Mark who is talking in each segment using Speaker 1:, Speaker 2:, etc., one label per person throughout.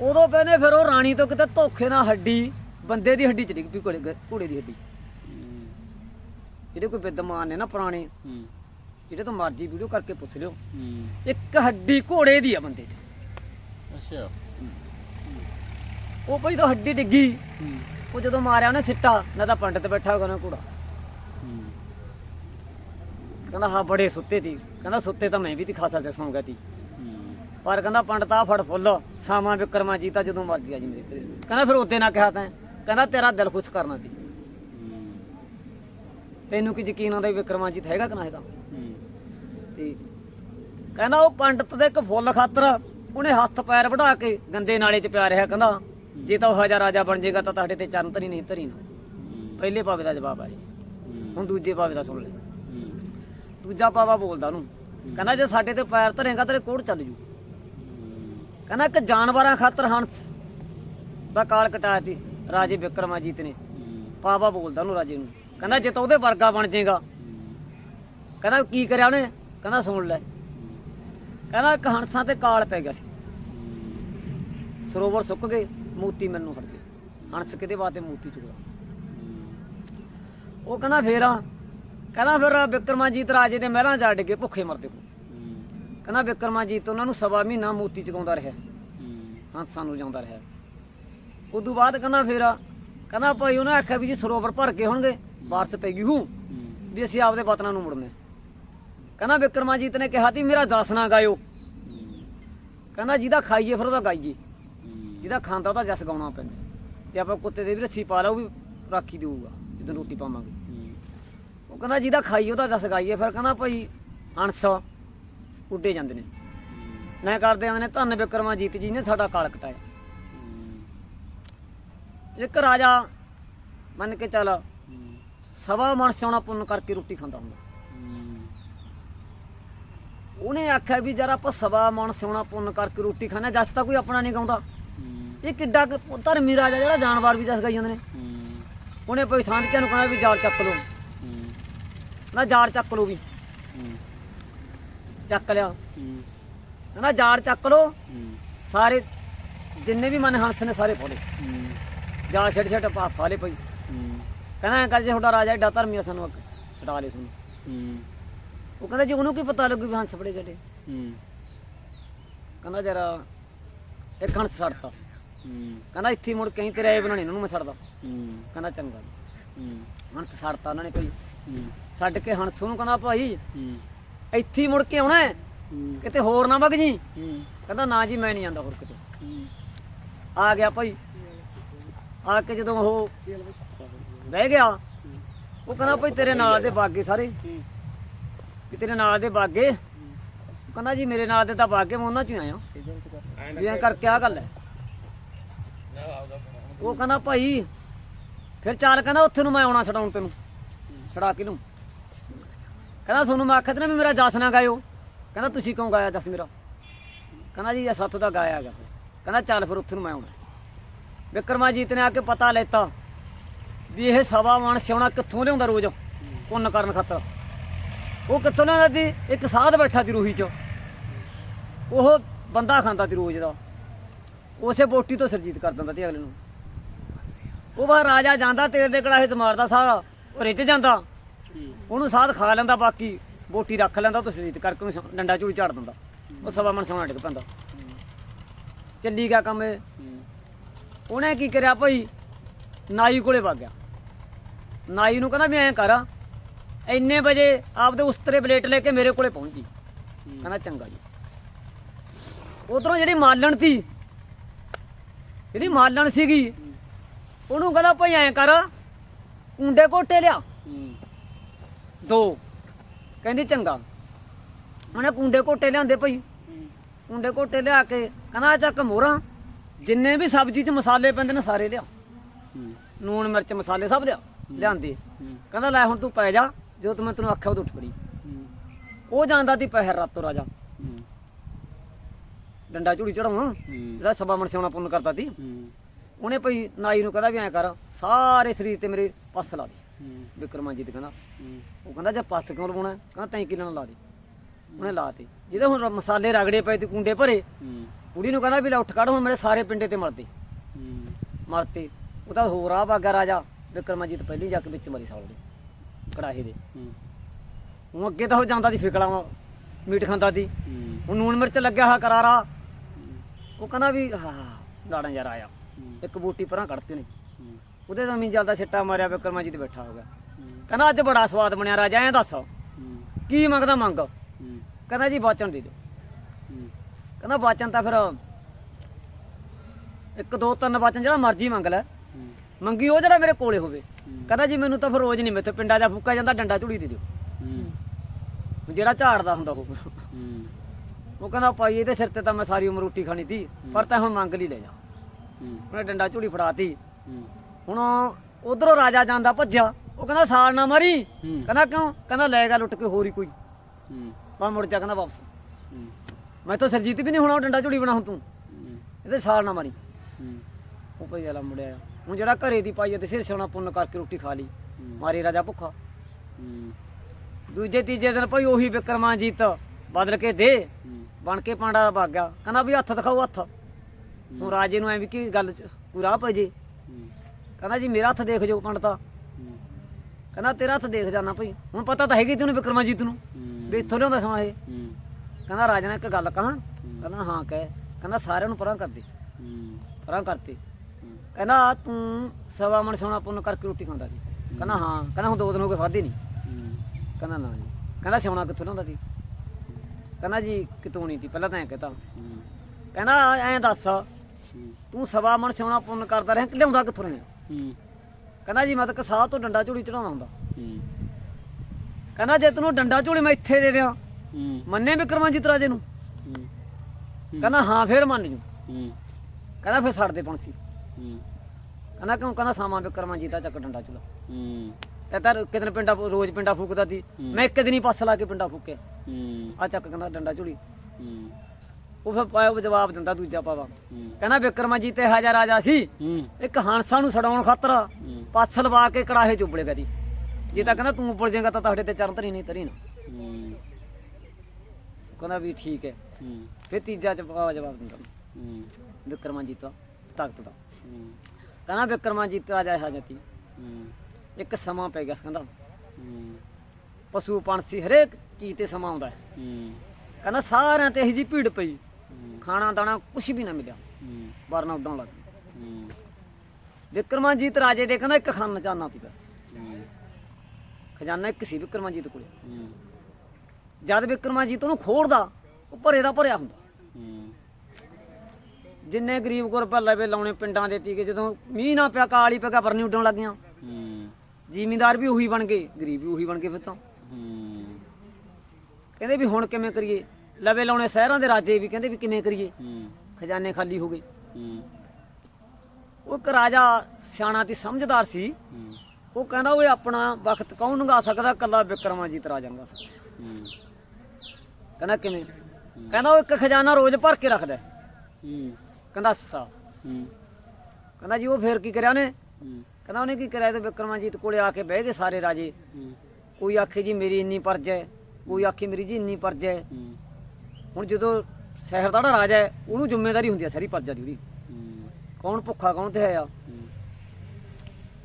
Speaker 1: ਉਦੋਂ ਕਹਿੰਦੇ ਫਿਰ ਉਹ ਰਾਣੀ ਤੋਂ ਕਿਤੇ ਧੋਖੇ ਨਾਲ ਹੱਡੀ ਬੰਦੇ ਦੀ ਹੱਡੀ ਚ ਡਿੱਗ ਪਈ ਘੋੜੇ ਘੋੜੇ ਦੀ ਹੱਡੀ। ਜਿਹੜੇ ਕੋਈ ਵਿਦਵਾਨ ਨੇ ਨਾ ਪੁਰਾਣੇ।
Speaker 2: ਹੂੰ।
Speaker 1: ਜਿਹੜੇ ਤੋਂ ਮਰਜ਼ੀ ਵੀਡੀਓ ਕਰਕੇ ਪੁੱਛ ਲਿਓ।
Speaker 2: ਹੂੰ।
Speaker 1: ਇੱਕ ਹੱਡੀ ਘੋੜੇ ਦੀ ਆ ਬੰਦੇ 'ਚ।
Speaker 2: ਅੱਛਾ।
Speaker 1: ਉਹ ਭਾਈ ਤਾਂ ਹੱਡੀ ਡਿੱਗੀ।
Speaker 2: ਹੂੰ।
Speaker 1: ਉਹ ਜਦੋਂ ਮਾਰਿਆ ਉਹਨੇ ਸਿੱਟਾ ਨਾ ਤਾਂ ਪੰਡਤ ਬੈਠਾ ਹੋਗਾ ਨਾ ਘੋੜਾ।
Speaker 2: ਹੂੰ।
Speaker 1: ਕਹਿੰਦਾ ਹਾਂ ਬੜੇ ਸੁੱਤੇ ਤੀ ਕਹਿੰਦਾ ਸੁੱਤੇ ਤਾਂ ਮੈਂ ਵੀ ਤੀ ਖਾਸਾ ਤੇ ਸੌਂ ਗਿਆ ਤੀ।
Speaker 2: ਹੂੰ।
Speaker 1: ਪਰ ਕਹਿੰਦਾ ਪੰਡਤ ਆ ਫੜ ਫੁੱਲ ਸਾਮਾ ਵਿਕਰਮਾ ਜੀਤਾ ਜਦੋਂ ਮਰਜ਼ੀ ਆ ਜੀ ਮੇਰੇ ਘਰੇ ਕਹਿੰਦਾ ਫਿਰ ਉਹਦੇ ਨਾ ਕਿਹਾ ਤੈਂ। ਕਹਿੰਦਾ ਤੇਰਾ ਦਿਲ ਖੁਸ਼ ਕਰਨਾ ਤੀ ਤੈਨੂੰ ਕੀ ਯਕੀਨ ਆਉਂਦਾ ਵੀ ਵਿਕਰਮਾਜੀਤ ਹੈਗਾ ਕਿ ਨਾ ਹੈਗਾ? ਤੇ ਕਹਿੰਦਾ ਉਹ ਪੰਡਤ ਦੇ ਇੱਕ ਫੁੱਲ ਖਾਤਰ ਉਹਨੇ ਹੱਥ ਪੈਰ ਵਢਾ ਕੇ ਗੰਦੇ ਨਾਲੇ 'ਚ ਪਿਆ ਰਿਹਾ। ਕਹਿੰਦਾ ਜੇ ਤਾਂ ਉਹ ਹਜ਼ਾਰ ਰਾਜਾ ਬਣ ਜਾਏਗਾ ਤਾਂ ਤੁਹਾਡੇ ਤੇ ਚਰਨ ਧਰੀ ਨਹੀਂ ਧਰੀ ਨਾ। ਪਹਿਲੇ ਪਾਵੇ ਦਾ ਜਵਾਬ ਆ ਜੀ। ਹੁਣ ਦੂਜੇ ਪਾਵੇ ਦਾ ਸੁਣ ਲੈ। ਦੂਜਾ ਪਾਵਾ ਬੋਲਦਾ ਉਹਨੂੰ। ਕਹਿੰਦਾ ਜੇ ਸਾਡੇ ਤੇ ਪੈਰ ਧਰੇਗਾ ਤੇਰੇ ਕੋੜ ਚੱਲ ਜੂ। ਕਹਿੰਦਾ ਇੱਕ ਜਾਨਵਰਾਂ ਖਾਤਰ ਹੰਸ ਦਾ ਕਾਲ ਕਟਾਇਆ ਤੀ ਰਾਜੇ ਵਿਕਰਮਾਜੀਤ ਨੇ। ਪਾਵਾ ਬੋਲਦਾ ਉਹਨੂੰ ਰਾਜੇ ਨੂੰ। ਕਹਿੰਦਾ ਜੇ ਤਾਂ ਉਹਦੇ ਵਰਗਾ ਬਣ ਜਾਏਗਾ। ਕਹਿੰਦਾ ਕੀ ਕਰਿਆ ਉਹਨੇ? ਕਹਿੰਦਾ ਸੁਣ ਲੈ। ਕਹਿੰਦਾ ਇੱਕ ਹੰਸਾਂ ਤੇ ਕਾਲ ਪੈ ਗਿਆ ਸੀ। ਸਰੋਵਰ ਸੁੱਕ ਗਏ, ਮੋਤੀ ਮੈਨੂੰ ਫੜ ਗਏ। ਹੰਸ ਕਿਤੇ ਵਾਸਤੇ ਮੋਤੀ ਚੁਗਦਾ ਉਹ ਕਹਿੰਦਾ ਫੇਰ ਆ। ਕਹਿੰਦਾ ਫਿਰ ਵਿਕਰਮਾਜੀਤ ਰਾਜੇ ਦੇ ਮਹਿਲਾਂ ਜਾ ਡਿੱਗੇ ਭੁੱਖੇ ਮਰਦੇ ਕੋ ਕਹਿੰਦਾ ਵਿਕਰਮਾਜੀਤ ਉਹਨਾਂ ਨੂੰ ਸਵਾ ਮਹੀਨਾ ਮੋਤੀ ਚਗਾਉਂਦਾ ਰਿਹਾ। ਹੰਸਾਂ ਨੂੰ ਜਾਉਂਦਾ ਰਿਹਾ। ਉਦੋਂ ਬਾਅਦ ਕਹਿੰਦਾ ਫੇਰ ਕਹਿੰਦਾ ਭਾਈ ਉਹਨੇ ਆਖਿਆ ਵੀ ਜੀ ਸਰੋਵਰ ਭਰ ਕੇ ਹੋਣਗੇ ਬਾਰਸ ਪੈ ਗਈ ਹੂੰ ਵੀ ਅਸੀਂ ਆਪਦੇ ਵਤਨਾਂ ਨੂੰ ਮੁੜਨੇ। ਕਹਿੰਦਾ ਵਿਕਰਮਾਜੀਤ ਨੇ ਕਿਹਾ ਤੀ ਮੇਰਾ ਜਸ ਨਾ ਗਾਇਓ। ਕਹਿੰਦਾ ਜਿਹਦਾ ਖਾਈਏ ਫਿਰ ਉਹਦਾ ਗਾਈਏ। ਜਿਹਦਾ ਖਾਂਦਾ ਉਹਦਾ ਜਸ ਗਾਉਣਾ ਪੈਂਦਾ। ਤੇ ਆਪਾਂ ਕੁੱਤੇ ਦੇ ਵੀ ਰੱਸੀ ਪਾ ਲਾ ਉਹ ਵੀ ਰਾਖੀ ਦੇਊਗਾ ਜਦੋਂ ਰੋਟੀ ਪਾਵਾਂਗੇ। ਉਹ ਕਹਿੰਦਾ ਜਿਹਦਾ ਖਾਈਏ ਉਹਦਾ ਜਸ ਗਾਈਏ ਫਿਰ ਕਹਿੰਦਾ ਭਾਈ ਹੰਸ ਉੱਡੇ ਜਾਂਦੇ ਨੇ। ਮੈਂ ਕਰਦੇ ਆਂਦੇ ਨੇ, ਧੰਨ ਵਿਕਰਮਾਜੀਤ ਜੀ ਨੇ ਸਾਡਾ ਕਾਲ ਕਟਾਇਆ। ਇੱਕ ਰਾਜਾ ਮੰਨ ਕੇ ਚੱਲ, ਸਵਾ ਮਣ ਸਿਉਣਾ ਪੁੰਨ ਕਰਕੇ ਰੋਟੀ ਖਾਂਦਾ ਹੁੰਦਾ। ਉਹਨੇ ਆਖਿਆ ਵੀ ਜਰਾ ਆਪਾਂ ਸਵਾ ਮਣ ਸਿਆਣਾ ਪੁੰਨ ਕਰਕੇ ਰੋਟੀ ਖਾਣਾ ਜਸ ਤਾਂ ਕੋਈ ਆਪਣਾ ਨਹੀਂ ਗਾਉਂਦਾ। ਇਹ ਕਿੱਡਾ ਕੁ ਧਰਮੀ ਰਾਜਾ ਜਿਹੜਾ ਜਾਨਵਰ ਵੀ ਜਸ ਗਾਈ ਜਾਂਦੇ ਨੇ। ਉਹਨੇ ਭਾਈ ਸਾਂਝਕਿਆਂ ਨੂੰ ਕਹਿੰਦਾ ਵੀ ਜਾਲ ਚੱਕ ਲਓ। ਨਾ ਜਾਲ ਚੱਕ ਲਓ ਵੀ। ਚੱਕ ਲਿਆ। ਕਹਿੰਦਾ ਜਾਲ ਚੱਕ ਲਓ। ਸਾਰੇ ਜਿੰਨੇ ਵੀ ਮਨ ਹੰਸ ਨੇ ਸਾਰੇ ਫੋੜੇ। ਜਾਲ ਛੱਡ ਛੱਡ ਪਾ ਫਾਲੇ ਪਈ ਕਹਿੰਦਾ ਐਂ ਕਰ ਜੇ ਤੁਹਾਡਾ ਰਾਜਾ ਏਡਾ ਧਰਮੀ ਆ ਸਾਨੂੰ ਛਡਾ ਲੈ ਸਾਨੂੰ। ਉਹ ਕਹਿੰਦਾ ਜੀ ਉਹਨੂੰ ਕੀ ਪਤਾ ਲੱਗੂ ਵੀ ਹੰਸ ਫੜੇ ਗੱਡੇ ਕਹਿੰਦਾ ਜਰਾ ਇੱਕ ਹੰਸ ਛੱਡਤਾ ਕਹਿੰਦਾ ਇੱਥੇ ਹੀ ਮੁੜ ਕੇ ਹੀ ਤੇਰੇ ਆਏ ਬਣਾਣੀ ਨੂੰ ਮੈਂ ਛੱਡਦਾ ਕਹਿੰਦਾ ਚੰਗਾ। ਜੀ। ਹੰਸ ਛੱਡਤਾ ਉਹਨਾਂ ਨੇ ਭਾਈ। ਛੱਡ ਕੇ ਹੰਸ ਨੂੰ ਕਹਿੰਦਾ ਭਾਈ ਇੱਥੇ ਹੀ ਮੁੜ ਕੇ ਆਉਣਾ ਹੈ, ਕਿਤੇ ਹੋਰ ਨਾ ਵਗ ਜੀ। ਕਹਿੰਦਾ ਨਾ ਜੀ ਮੈਂ ਨਹੀਂ ਜਾਂਦਾ ਹੋਰ ਕਿਤੇ। ਆ ਗਿਆ ਭਾਈ। ਆ ਕੇ ਜਦੋਂ ਉਹ ਬਹਿ ਗਿਆ ਉਹ ਕਹਿੰਦਾ ਭਾਈ ਤੇਰੇ ਨਾਲ ਦੇ ਬਾਗੇ ਸਾਰੇ। ਵੀ ਤੇਰੇ ਨਾਲ ਦੇ ਬਾਗੇ। ਕਹਿੰਦਾ ਜੀ ਮੇਰੇ ਨਾਲ ਦੇ ਤਾਂ ਬਾਗੇ ਮੈਂ ਉਹਨਾਂ ਚ ਆਇਆ। ਵੀ ਐਂ ਕਰ ਕਿਆ ਗੱਲ ਹੈ। ਉਹ ਕਹਿੰਦਾ ਭਾਈ ਫਿਰ ਚੱਲ ਕਹਿੰਦਾ ਉੱਥੇ ਨੂੰ ਮੈਂ ਆਉਣਾ ਛਡਾਉਣ ਤੈਨੂੰ। ਛੜਾ ਕੇ ਨੂੰ। ਕਹਿੰਦਾ ਤੁਹਾਨੂੰ ਮੈਂ ਆਖਿਆ ਤੇ ਨਾ ਵੀ ਮੇਰਾ ਜਸ ਨਾ ਗਾਇਓ। ਕਹਿੰਦਾ ਤੁਸੀਂ ਕਿਉਂ ਗਾਇਆ ਜਸ ਮੇਰਾ? ਕਹਿੰਦਾ ਜੀ ਇਹ ਸੱਤ ਦਾ ਗਾਇਆ ਗਿਆ ਕਹਿੰਦਾ ਚੱਲ ਫਿਰ ਉੱਥੇ ਨੂੰ ਮੈਂ ਆਉਣਾ। ਵਿਕਰਮਾਜੀਤ ਨੇ ਆ ਕੇ ਪਤਾ ਲੈਤਾ ਵੀ ਇਹ ਸਵਾ ਮਣ ਸਿਉਣਾ ਕਿੱਥੋਂ ਲਿਆਉਂਦਾ ਰੋਜ਼? ਪੁੰਨ ਕਰਨ ਖਾਤਰ। ਉਹ ਕਿੱਥੋਂ ਲਿਆਉਂਦਾ ਸੀ ਇੱਕ ਸਾਧ ਬੈਠਾ ਸੀ ਰੂਹੀ 'ਚ। ਉਹ ਬੰਦਾ ਖਾਂਦਾ ਸੀ ਰੋਜ਼ ਦਾ। ਉਸੇ ਬੋਟੀ ਤੋਂ ਸਰਜੀਤ ਕਰ ਦਿੰਦਾ ਸੀ ਅਗਲੇ ਨੂੰ। ਉਹ ਬਾ ਰਾਜਾ ਜਾਂਦਾ, ਤੇਲ ਦੇ ਕੜਾਹੇ 'ਚ ਮਾਰਦਾ ਸਾਰਾ ਉਹ ਰਿੱਝ ਜਾਂਦਾ। ਉਹਨੂੰ ਸਾਧ ਖਾ ਲੈਂਦਾ, ਬਾਕੀ ਬੋਟੀ ਰੱਖ ਲੈਂਦਾ ਉਹ ਸਰਜੀਤ ਕਰਕੇ ਉਹਨੂੰ ਡੰਡਾ ਝੂੜੀ ਝਾੜ ਦਿੰਦਾ। ਉਹ ਸਵਾ ਮਨ ਸਿਉਣਾ ਡਿੱਗ ਪੈਂਦਾ। ਚੱਲੀ ਗਿਆ ਕੰਮ ਇਹ। ਉਹਨੇ ਕੀ ਕਰਿਆ ਭਾਈ? ਨਾਈ ਕੋਲੇ ਵਗ ਗਿਆ। ਨਾਈ ਨੂੰ ਕਹਿੰਦਾ ਵੀ ਐਂ ਕਰ, ਇੰਨੇ ਵਜੇ ਆਪਦੇ ਉਸਤਰੇ ਪਲੇਟ ਲੈ ਕੇ ਮੇਰੇ ਕੋਲੇ ਪਹੁੰਚ ਗਈ ਕਹਿੰਦਾ, ਚੰਗਾ ਜੀ। ਉਧਰੋਂ ਜਿਹੜੀ ਮਾਲਣ ਤੀ, ਜਿਹੜੀ ਮਾਲਣ ਸੀਗੀ, ਉਹਨੂੰ ਕਹਿੰਦਾ, ਭਾਈ ਐਂ ਕਰ ਉਂਡੇ ਕੋਟੇ ਲਿਆ। ਦੋ। ਕਹਿੰਦੀ ਚੰਗਾ। ਉਹਨੇ ਕੁੰਡੇ ਕੋਟੇ ਲਿਆਂਦੇ ਭਾਈ। ਕੁੰਡੇ ਕੋਟੇ ਲਿਆ ਕੇ ਕਹਿੰਦਾ ਆਹ ਚੱਕ ਮੋਹਰਾਂ। ਜਿੰਨੇ ਵੀ ਸਬਜ਼ੀ 'ਚ ਮਸਾਲੇ ਪੈਂਦੇ ਨੇ ਸਾਰੇ ਲਿਆ। ਨੂਣ ਮਿਰਚ ਮਸਾਲੇ ਸਭ ਲਿਆ। ਲਿਆਂਦੇ। ਕਹਿੰਦਾ ਲੈ ਹੁਣ ਤੂੰ ਪੈ ਜਾ ਜੋ ਤੂੰ ਮੈਂ ਤੈਨੂੰ ਆਖਿਆ ਉਦੋਂ ਉੱਠ ਖੜੀ। ਉਹ ਜਾਂਦਾ ਤੀ ਪਹਿਰ ਰਾਤੋਂ ਰਾਜਾ। ਡੰਡਾ ਝੂੜੀ ਚੜਾਉਣ। ਜਿਹੜਾ ਸਭਾ ਮਣ ਸਿਆਉਣਾ ਪੁੰਨ ਕਰਦਾ ਤੀ। ਉਹਨੇ ਭਈ ਨਾਈ ਨੂੰ ਕਹਿੰਦਾ ਵੀ ਐਂ ਕਰ ਸਾਰੇ ਸਰੀਰ ਤੇ ਮੇਰੇ ਪੱਸ ਲਾ ਦੇ। ਵਿਕਰਮਾਜੀਤ ਕਹਿੰਦਾ। ਉਹ ਕਹਿੰਦਾ ਜੇ ਪੱਸ ਕਿਉਂ ਲਵਾਉਣਾ ਕਹਿੰਦਾ ਤੈਂ ਕਿਹਨਾਂ ਲਾ ਦੇ? ਉਹਨੇ ਲਾ ਤੇ। ਜਿਹੜੇ ਹੁਣ ਮਸਾਲੇ ਰਗੜੇ ਪਏ ਤੇ ਕੁੰਡੇ ਭਰੇ ਕੁੜੀ ਨੂੰ ਕਹਿੰਦਾ ਵੀ ਲੈ ਉੱਠ ਕੱਢ ਹੁਣ ਮੇਰੇ ਸਾਰੇ ਪਿੰਡੇ ਤੇ ਮਰਦੇ। ਮਰਤੇ। ਉਹ ਤਾਂ ਹੋਰ ਆ ਬਾਗਾ ਰਾਜਾ ਵਿਕਰਮਾਜੀਤ ਪਹਿਲੀ ਜਾ ਕੇ ਵਿੱਚ ਮਰੀ ਸਾਲ ਦੇ ਕੜਾਹੇ ਦੇ।
Speaker 2: ਹੂੰ।
Speaker 1: ਉਹ ਅੱਗੇ ਤਾਂ ਉਹ ਜਾਂਦਾ ਸੀ ਫਿਕਲਾ ਮੀਟ ਖਾਂਦਾ
Speaker 2: ਹੂੰ।
Speaker 1: ਹੁਣ ਨੂਣ ਮਿਰਚ ਲੱਗਿਆ ਹਾ ਕਰਾਰਾ। ਉਹ ਕਹਿੰਦਾ ਵੀ ਹਾਂ ਲਾੜਾਂ ਯਾਰ ਆਇਆ। ਇੱਕ ਬੂਟੀ ਪਰਾਂ ਕੱਢਤੇ ਨੇ। ਉਹਦੇ ਤਾਂ ਜ਼ਮੀਨ ਜਲਦਾ ਸਿੱਟਾ ਮਾਰਿਆ ਵਿਕਰਮਾਜੀਤ ਬੈਠਾ ਹੋ ਗਿਆ ਕਹਿੰਦਾ ਅੱਜ ਬੜਾ ਸਵਾਦ ਬਣਿਆ ਰਾਜਾ, ਐਂ ਦੱਸ। ਕੀ ਮੰਗਦਾ ਮੰਗ? ਕਹਿੰਦਾ ਜੀ ਬਾਚਣ ਦੇ ਦਿਓ। ਕਹਿੰਦਾ ਬਾਚਣ ਤਾਂ ਫਿਰ ਇੱਕ, ਦੋ, ਤਿੰਨ ਬਾਚਣ ਜਿਹੜਾ ਮਰਜ਼ੀ ਮੰਗ ਲੈ। ਮੰਗੀ ਉਹ ਜਿਹੜਾ ਮੇਰੇ ਕੋਲੇ ਹੋਵੇ। ਕਹਿੰਦਾ ਜੀ ਮੈਨੂੰ ਤਾਂ ਫਿਰ ਰੋਜ਼ ਨਹੀਂ ਮੇਥੇ ਪਿੰਡਾਂ ਦਾ ਫੂਕਾ ਜਾਂਦਾ, ਡੰਡਾ ਝੁੜੀ ਦੇ ਦਿਓ।
Speaker 2: ਹੂੰ
Speaker 1: ਜਿਹੜਾ ਝਾੜਦਾ ਹੁੰਦਾ ਉਹ। ਉਹ ਕਹਿੰਦਾ ਭਾਈ ਇਹਦੇ ਸਿਰ ਤੇ ਤਾਂ ਮੈਂ ਸਾਰੀ ਉਮਰ ਰੋਟੀ ਖਾਣੀ ਸੀ ਪਰ ਤਾਂ ਹੁਣ ਮੰਗ ਲਈ ਲੈ ਜਾ। ਉਹਨੇ ਡੰਡਾ ਝੁੜੀ ਫੜਾਤੀ।
Speaker 2: ਹੂੰ
Speaker 1: ਹੁਣ ਉਧਰੋਂ ਰਾਜਾ ਜਾਂਦਾ ਭੱਜਿਆ। ਉਹ ਕਹਿੰਦਾ ਸਾਲ ਨਾ ਮਾਰੀ। ਕਹਿੰਦਾ ਕਿਉਂ? ਕਹਿੰਦਾ ਲੈ ਗਿਆ ਲੁੱਟ ਕੇ ਹੋਰ ਹੀ ਕੋਈ।
Speaker 2: ਹੂੰ।
Speaker 1: ਬਾ ਮੁੜ ਜਾ ਕਹਿੰਦਾ ਵਾਪਸ। ਮੈਂ ਤਾਂ ਸਰਜੀਤ ਵੀ ਨਹੀਂ ਹੋਣਾ ਉਹ ਡੰਡਾ ਝੁੜੀ ਬਣਾ ਹੁਣ ਤੂੰ। ਇਹਦੇ ਸਾਲ ਨਾ ਮਾਰੀ।
Speaker 2: ਹੂੰ।
Speaker 1: ਉਹ ਭਈ ਵਾਲਾ ਮੁੜਿਆ ਹੁਣ ਜਿਹੜਾ ਘਰੇ ਦੀ ਪਾਈ ਤੇ ਸਿਰ ਸੋਨਾ ਪੁੰਨ ਕਰਕੇ ਰੋਟੀ ਖਾ ਲਈ। ਮਾਰੇ ਰਾਜਾ ਭੁੱਖਾ।
Speaker 2: ਹੂੰ।
Speaker 1: ਦੂਜੇ ਤੀਜੇ ਦਿਨ ਭਾਈ ਉਹੀ ਵਿਕਰਮਾਜੀਤ ਬਦਲ ਕੇ ਦੇ। ਬਣ ਕੇ ਪਾਂਡਾ ਵਗ ਗਿਆ ਕਹਿੰਦਾ ਵੀ ਹੱਥ ਦਿਖਾਓ ਹੱਥ। ਹੁਣ ਰਾਜੇ ਨੂੰ ਐ ਵੀ ਕੀ ਗੱਲ ਚ ਪੂਰਾ ਪੈ ਜੇ।
Speaker 2: ਹੂੰ।
Speaker 1: ਕਹਿੰਦਾ ਜੀ ਮੇਰਾ ਹੱਥ ਦੇਖ ਜੋ ਪੰਡਤਾ। ਕਹਿੰਦਾ ਤੇਰਾ ਹੱਥ ਦੇਖ ਜਾਣਾ ਭਾਈ। ਹੁਣ ਪਤਾ ਤਾਂ ਹੈਗੀ ਤੈਨੂੰ ਵਿਕਰਮਾਜੀਤ ਨੂੰ ਵੀ ਇੱਥੋਂ ਲਿਆਉਂਦਾ ਸਮਾਂ ਇਹ। ਕਹਿੰਦਾ ਰਾਜਾ ਨੇ ਇੱਕ ਗੱਲ ਕਹਾਂ? ਕਹਿੰਦਾ ਹਾਂ ਕਹਿ। ਕਹਿੰਦਾ ਸਾਰਿਆਂ ਨੂੰ ਪਰਾਂ ਕਰ ਦੇ। ਪਰਾਂ ਕਰਤੇ ਕਹਿੰਦਾ ਤੂੰ ਸਵਾ ਮਣ ਸੋਨਾ ਪੁੰਨ ਕਰਕੇ ਰੋਟੀ ਖਾਂਦਾ ਸੀ। ਕਹਿੰਦਾ ਹਾਂ। ਕਹਿੰਦਾ ਹੁਣ ਦੋ ਦਿਨ ਹੋ ਗਏ ਖਾਧੀ ਨਹੀਂ। ਕਹਿੰਦਾ ਨਾ ਜੀ। ਕਹਿੰਦਾ ਸਿਉਣਾ ਕਿੱਥੋਂ ਲਿਆਉਂਦਾ ਸੀ? ਕਹਿੰਦਾ ਜੀ ਕਿਤੋਂ ਨਹੀਂ ਸੀ। ਪਹਿਲਾਂ ਤਾਂ ਐ ਕਹਤਾ। ਕਹਿੰਦਾ ਐਂ ਦੱਸ। ਤੂੰ ਸਵਾ ਮਣ ਸਿਉਣਾ ਪੁੰਨ ਕਰਦਾ ਰਿਹਾ ਲਿਆਉਂਦਾ ਕਿੱਥੋਂ ਰਿਹਾ
Speaker 2: ਹੂੰ।
Speaker 1: ਕਹਿੰਦਾ ਜੀ ਮੈਂ ਤਾਂ ਕਸਾਹ ਤੋਂ ਡੰਡਾ ਝੂੜੀ ਚੜਾਉਣਾ ਹੁੰਦਾ।
Speaker 2: ਹੂੰ।
Speaker 1: ਕਹਿੰਦਾ ਜੇ ਤੈਨੂੰ ਡੰਡਾ ਝੂੜੀ ਮੈਂ ਇੱਥੇ ਦੇ ਦਿਆਂ
Speaker 2: ਹੂੰ।
Speaker 1: ਮੰਨੇ ਵਿਕਰਮਾਜੀਤ ਰਾਜੇ ਨੂੰ?
Speaker 2: ਹੂੰ।
Speaker 1: ਕਹਿੰਦਾ ਹਾਂ ਫੇਰ ਮੰਨ ਜੂ।
Speaker 2: ਹੂੰ।
Speaker 1: ਕਹਿੰਦਾ ਫੇਰ ਛੱਡ ਦੇ ਪੰਸੀ
Speaker 2: ਹੂੰ।
Speaker 1: ਕਹਿੰਦਾ ਕਿਉਂ? ਕਹਿੰਦਾ ਸਾਵਾਂ ਵਿਕਰਮਾਜੀਤ ਦਾ ਚੱਕ ਡੰਡਾ ਚੁਲਾ।
Speaker 2: ਹੂੰ।
Speaker 1: ਤੇ ਤਾਂ ਕਿਦਨ ਪਿੰਡਾ ਰੋਜ਼ ਪਿੰਡਾ ਫੂਕਦਾ ਸੀ। ਮੈਂ ਇੱਕ ਦਿਨ ਹੀ ਪਾਸ ਲਾ ਕੇ ਪਿੰਡਾ ਫੂਕਿਆ।
Speaker 2: ਹੂੰ।
Speaker 1: ਆ ਚੱਕ ਕਹਿੰਦਾ ਡੰਡਾ ਝੂੜੀ
Speaker 2: ਹੂੰ।
Speaker 1: ਉਹ ਫਿਰ ਪਾਇਆ ਉਹ ਜਵਾਬ ਦਿੰਦਾ ਦੂਜਾ ਪਾਵਾ। ਕਹਿੰਦਾ ਵਿਕਰਮਾਜੀਤ ਇਹ ਹਜ਼ਾਰ ਰਾਜਾ ਸੀ। ਇੱਕ ਹਾਂਸਾ ਨੂੰ ਛਡਾਉਣ ਖਾਤਰ ਪਾਸ ਲਵਾ ਕੇ ਕੜਾਹੇ ਚੁੱਬੜੇ ਗਦੀ ਜੇ। ਤਾਂ ਕਹਿੰਦਾ ਤੂੰ ਉੱਪਰ ਜਾਏਗਾ ਤਾਂ ਤੁਹਾਡੇ ਤੇ ਚਰਨ ਧਰੀ ਨਹੀਂ ਤਰੀ ਨਾ। ਕਹਿੰਦਾ ਵੀ ਠੀਕ ਹੈ। ਫਿਰ ਤੀਜਾ ਪਾਵਾ ਜਵਾਬ ਦਿੰਦਾ। ਦਾ ਤਾਕਤ ਦਾ। ਕਹਿੰਦਾ ਵਿਕਰਮਾਜੀਤ ਰਾਜਾ ਹੈ ਜਤੀ
Speaker 2: ਹੂੰ।
Speaker 1: ਇੱਕ ਸਮਾਂ ਪੈ ਗਿਆ ਕਹਿੰਦਾ। ਪਸ਼ੂ ਪੰਛੀ ਹਰੇਕ ਚੀਜ਼ ਤੇ ਸਮਾਂ ਆਉਂਦਾ ਕਹਿੰਦਾ ਸਾਰਿਆਂ ਤੇ ਇਹੋ ਜੀ ਭੀੜ ਪਈ। ਖਾਣਾ ਦਾਣਾ ਕੁਝ ਵੀ ਨਾ ਮਿਲਿਆ।
Speaker 2: ਹੂੰ।
Speaker 1: ਵਰਨਾ ਉਡਾਉਣ ਲੱਗ ਗਈ।
Speaker 2: ਹੂੰ।
Speaker 1: ਵਿਕਰਮਾਜੀਤ ਰਾਜੇ ਦੇ ਕਹਿੰਦਾ ਇੱਕ ਖਾਨਾ ਚਾਹਨਾ ਸੀ ਬਸ।
Speaker 2: ਹੂੰ।
Speaker 1: ਖਜ਼ਾਨਾ ਇੱਕ ਸੀ ਵਿਕਰਮਾਜੀਤ ਕੋਲੇ।
Speaker 2: ਹੂੰ।
Speaker 1: ਜਦ ਵਿਕਰਮਾਜੀਤ ਉਹਨੂੰ ਖੋੜਦਾ ਉਹ ਭਰੇ ਦਾ ਭਰਿਆ ਹੁੰਦਾ।
Speaker 2: ਹੂੰ।
Speaker 1: ਜਿੰਨੇ ਗਰੀਬ ਗੁਰਬਾ ਲਵੇ ਲਾਉਣੇ ਪਿੰਡਾਂ ਦੇ ਤੀਕੇ ਜਦੋਂ ਮੀਂਹ ਨਾ ਪਿਆ ਕਾਲੀ ਪਿਆ ਵਰਨੀ ਉੱਡਣ ਲੱਗ ਗਈਆਂ।
Speaker 2: ਹੂੰ।
Speaker 1: ਜ਼ਿਮੀਂਦਾਰ ਵੀ ਉਹੀ ਬਣ ਗਏ ਗਰੀਬ ਵੀ ਉਹੀ ਬਣ ਗਏ ਫਿਰ ਤਾਂ।
Speaker 2: ਹੂੰ।
Speaker 1: ਕਹਿੰਦੇ ਵੀ ਹੁਣ ਕਿਵੇਂ ਕਰੀਏ? ਲਵੇ ਲਾਉਣੇ ਸ਼ਹਿਰਾਂ ਦੇ ਰਾਜੇ ਵੀ ਕਹਿੰਦੇ ਵੀ ਕਿਵੇਂ ਕਰੀਏ?
Speaker 2: ਹੂੰ।
Speaker 1: ਖਜ਼ਾਨੇ ਖਾਲੀ ਹੋ ਗਏ।
Speaker 2: ਹੂੰ।
Speaker 1: ਉਹ ਇੱਕ ਰਾਜਾ ਸਿਆਣਾ ਤੇ ਸਮਝਦਾਰ ਸੀ।
Speaker 2: ਹੂੰ।
Speaker 1: ਉਹ ਕਹਿੰਦਾ ਓਏ ਆਪਣਾ ਵਕਤ ਕੌਣ ਲੰਘਾ ਸਕਦਾ? ਕੱਲਾ ਵਿਕਰਮਾਜੀਤ ਰਾਜਾ ਲੰਘਾ ਸਕਦਾ
Speaker 2: ਹੂੰ।
Speaker 1: ਕਹਿੰਦਾ ਕਿਵੇਂ? ਕਹਿੰਦਾ ਉਹ ਇੱਕ ਖਜ਼ਾਨਾ ਰੋਜ਼ ਭਰ ਕੇ ਰੱਖਦਾ ਹੈ। ਕਹਿੰਦਾ ਅੱਛਾ।
Speaker 2: ਹੂੰ।
Speaker 1: ਕਹਿੰਦਾ ਜੀ ਉਹ ਫੇਰ ਕੀ ਕਰਿਆ ਉਹਨੇ?
Speaker 2: ਹੂੰ।
Speaker 1: ਕਹਿੰਦਾ ਉਹਨੇ ਕੀ ਕਰਿਆ? ਤੇ ਵਿਕਰਮਾਜੀਤ ਕੋਲੇ ਆ ਕੇ ਬਹਿ ਗਏ ਸਾਰੇ ਰਾਜੇ।
Speaker 2: ਹੂੰ।
Speaker 1: ਕੋਈ ਆਖੇ ਜੀ ਮੇਰੀ ਇੰਨੀ ਪਰਜ ਹੈ। ਕੋਈ ਆਖੇ ਮੇਰੀ ਜੀ ਇੰਨੀ ਪਰਜ ਹੈ।
Speaker 2: ਹੂੰ।
Speaker 1: ਹੁਣ ਜਦੋਂ ਸ਼ਹਿਰ ਦਾ ਜਿਹੜਾ ਰਾਜਾ ਹੈ ਉਹਨੂੰ ਜ਼ਿੰਮੇਵਾਰੀ ਹੁੰਦੀ ਹੈ ਸਾਰੀ ਪਰਜਾ ਦੀ ਉਹਦੀ। ਕੌਣ ਭੁੱਖਾ ਕੌਣ ਤੇ ਹੈ ਆ।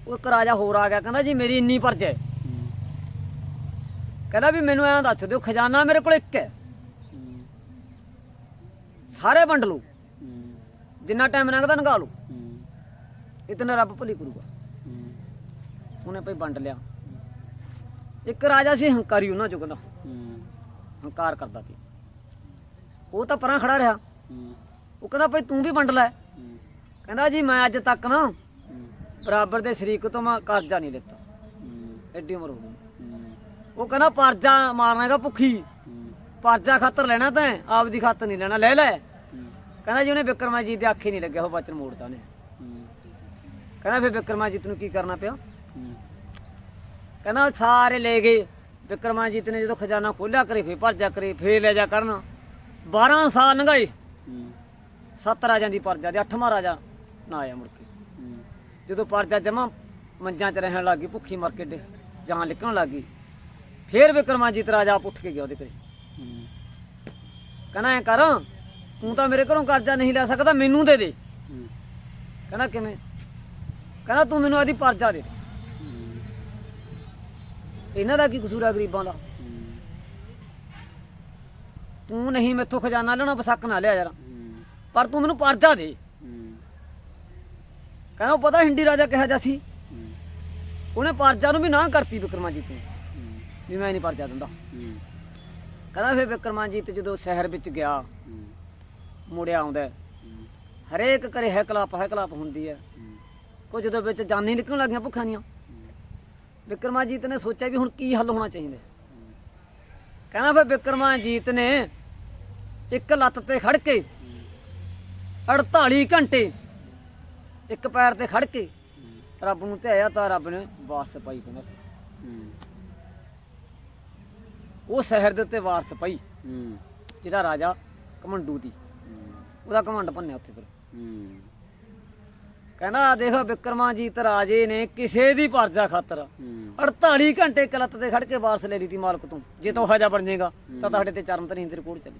Speaker 1: ਉਹ ਇੱਕ ਰਾਜਾ ਹੋਰ ਆ ਗਿਆ ਕਹਿੰਦਾ ਜੀ ਮੇਰੀ ਇੰਨੀ ਪਰਜ ਹੈ। ਕਹਿੰਦਾ ਵੀ ਮੈਨੂੰ ਐਂ ਦੱਸ ਦਿਓ ਖਜ਼ਾਨਾ ਮੇਰੇ ਕੋਲ ਇੱਕ ਹੈ। ਸਾਰੇ ਵੰਡ ਲਓ। ਜਿੰਨਾ ਟਾਈਮ ਲੰਘਦਾ ਨਗਾ ਲਓ। ਇਤਨਾ ਰੱਬ ਭਲੀ ਕਰੂਗਾ। ਉਹਨੇ ਭਈ ਵੰਡ ਲਿਆ। ਇੱਕ ਰਾਜਾ ਸੀ ਹੰਕਾਰੀ ਉਹਨਾਂ ਚੋਂ ਕਹਿੰਦਾ। ਹੰਕਾਰ ਕਰਦਾ ਸੀ। ਉਹ ਤਾਂ ਪਰਾਂ ਖੜਾ ਰਿਹਾ। ਉਹ ਕਹਿੰਦਾ, ਭਈ ਤੂੰ ਵੀ ਵੰਡ ਲੈ। ਕਹਿੰਦਾ, ਜੀ ਮੈਂ ਅੱਜ ਤੱਕ ਨਾ ਬਰਾਬਰ ਦੇ ਸ਼ਰੀਕ ਤੋਂ ਮੈਂ ਕਰਜ਼ਾ ਨਹੀਂ ਲਿੱਤਾ। ਐਡੀ ਉਮਰ ਹੋ ਗਈ। ਉਹ ਕਹਿੰਦਾ, ਪਰਜਾ ਮਾਰਨਾ ਹੈਗਾ ਭੁੱਖੀ। ਪਰਜਾ ਖਾਤਰ ਲੈਣਾ ਤੈਂ ਆਪਦੀ ਖਾਤਰ ਨਹੀਂ ਲੈਣਾ। ਲੈ ਲੈ। ਕਹਿੰਦਾ, ਜੀ ਉਹਨੇ ਵਿਕਰਮਾਜੀਤ ਦੇ ਆਖੇ ਨਹੀਂ ਲੱਗਿਆ ਉਹ ਬਚਨ ਮੋੜਦਾ ਉਹਨੇ।
Speaker 2: ਹੂੰ
Speaker 1: ਕਹਿੰਦਾ, ਫਿਰ ਵਿਕਰਮਾਜੀਤ ਨੂੰ ਕੀ ਕਰਨਾ ਪਿਆ? ਕਹਿੰਦਾ ਸਾਰੇ ਲੈ ਗਏ। ਵਿਕਰਮਾਜੀਤ ਨੇ ਜਦੋਂ ਖਜ਼ਾਨਾ ਖੋਲਿਆ ਕਰੇ, ਫੇਰ ਪਰਜਾ ਕਰੇ, ਫੇਰ ਲੈ ਜਾ ਕਰਨ। 12 ਸਾਲ ਲੰਘਾਏ। ਸੱਤ ਰਾਜਾਂ ਦੀ ਪਰਜਾ ਦੇ ਅੱਠਵਾਂ ਰਾਜਾ ਨਾ ਆਇਆ ਮੁੜ ਕੇ। ਜਦੋਂ ਪਰਜਾ ਜਮਾ ਮੰਜਾਂ 'ਚ ਰਹਿਣ ਲੱਗੀ ਭੁੱਖੀ ਮਰ ਕੇ ਡੇ- ਜਾਨ ਨਿਕਲਣ ਲੱਗੀ ਫੇਰ ਵਿਕਰਮਾਜੀਤ ਰਾਜਾ ਆਪ ਉੱਠ ਕੇ ਗਿਆ ਉਹਦੇ ਘਰੇ। ਕਹਿੰਦਾ ਐ ਕਰ ਤੂੰ ਤਾਂ ਮੇਰੇ ਘਰੋਂ ਕਰਜ਼ਾ ਨਹੀਂ ਲੈ ਸਕਦਾ ਮੈਨੂੰ ਦੇ ਦੇ। ਕਹਿੰਦਾ ਕਿਵੇਂ? ਕਹਿੰਦਾ ਤੂੰ ਮੈਨੂੰ ਆਦੀ ਪਰਚਾ ਦੇ ਇਹਨਾਂ ਦਾ ਕੀ ਕਸੂਰ ਆ ਗਰੀਬਾਂ ਦਾ? ਤੂੰ ਨਹੀਂ ਮੈਥੋਂ ਖਜ਼ਾਨਾ ਲੈਣਾ ਬਸਕ ਨਾ ਲਿਆ ਯਾਰ।
Speaker 2: ਹੂੰ।
Speaker 1: ਪਰ ਤੂੰ ਮੈਨੂੰ ਪਰਚਾ ਦੇ।
Speaker 2: ਹੂੰ।
Speaker 1: ਕਹਿੰਦਾ ਉਹ ਪਤਾ ਹਿੰਦੀ ਰਾਜਾ ਕਿਹਾ ਜਾ ਸੀ?
Speaker 2: ਹੂੰ।
Speaker 1: ਉਹਨੇ ਪਰਚਾ ਨੂੰ ਵੀ ਨਾ ਕਰਤੀ ਵਿਕਰਮਾਜੀਤ ਨੇ।
Speaker 2: ਹੂੰ।
Speaker 1: ਵੀ ਮੈਂ ਨਹੀਂ ਪਰਚਾ ਦਿੰਦਾ।
Speaker 2: ਹੂੰ।
Speaker 1: ਕਹਿੰਦਾ ਫਿਰ ਵਿਕਰਮਾਜੀਤ ਜਦੋਂ ਸ਼ਹਿਰ ਵਿੱਚ ਗਿਆ
Speaker 2: ਹੂੰ।
Speaker 1: ਮੁੜਿਆ ਆਉਂਦਾ ਹੈ,
Speaker 2: ਹੂੰ।
Speaker 1: ਹਰੇਕ ਘਰੇ ਹੈ ਕਲਾਪ ਹੈ ਕਲਾਪ ਹੁੰਦੀ ਹੈ।
Speaker 2: ਹੂੰ।
Speaker 1: ਕੁਝ ਜਦੋਂ ਵਿੱਚ ਜਾਨੀ ਨਿਕਲਣ ਲੱਗੀਆਂ ਭੁੱਖਾਂ ਦੀਆਂ। ਵਿਕਰਮਾਜੀਤ ਨੇ ਸੋਚਿਆ ਵੀ ਹੁਣ ਕੀ ਹੱਲ ਹੋਣਾ ਚਾਹੀਦਾ ਹੈ। ਕਹਿੰਦਾ ਫਿਰ ਵਿਕਰਮਾਜੀਤ ਨੇ ਇੱਕ ਲੱਤ ਤੇ ਖੜ ਕੇ 48 ਘੰਟੇ ਇੱਕ ਪੈਰ ਤੇ ਖੜ ਕੇ ਰੱਬ ਨੂੰ ਧਿਆਇਆ ਤਾਂ ਰੱਬ ਨੇ ਵਾਰਸ ਪਾਈ
Speaker 2: ਹੂੰ।
Speaker 1: ਉਹ ਸ਼ਹਿਰ ਦੇ ਉੱਤੇ ਵਾਰਸ ਪਈ
Speaker 2: ਹੂੰ।
Speaker 1: ਜਿਹੜਾ ਰਾਜਾ ਕਮੰਡੂ ਦੀ। ਉਹਦਾ ਕਮੰਡ ਭੰਨਿਆ ਉੱਥੇ ਫਿਰ। ਕਹਿੰਦਾ ਦੇਖੋ ਵਿਕਰਮਾਜੀਤ ਰਾਜੇ ਨੇ ਕਿਸੇ ਦੀ ਪਰਜਾ ਖਾਤਰ
Speaker 2: ਹੂੰ।
Speaker 1: 48 ਘੰਟੇ ਕਲੱਤ ਤੇ ਖੜ ਕੇ ਵਾਰਸ ਲੈ ਲਈ ਤੀ ਮਾਲਕ ਤੋਂ। ਜੇ ਤੋ ਹਜਾ ਬਣ ਜਾਏਗਾ ਤਾਂ ਤੁਹਾਡੇ ਤੇ ਚਰਨ ਤਰੀ ਤੇਰੇ ਕੋਲ ਚੱਲੀ।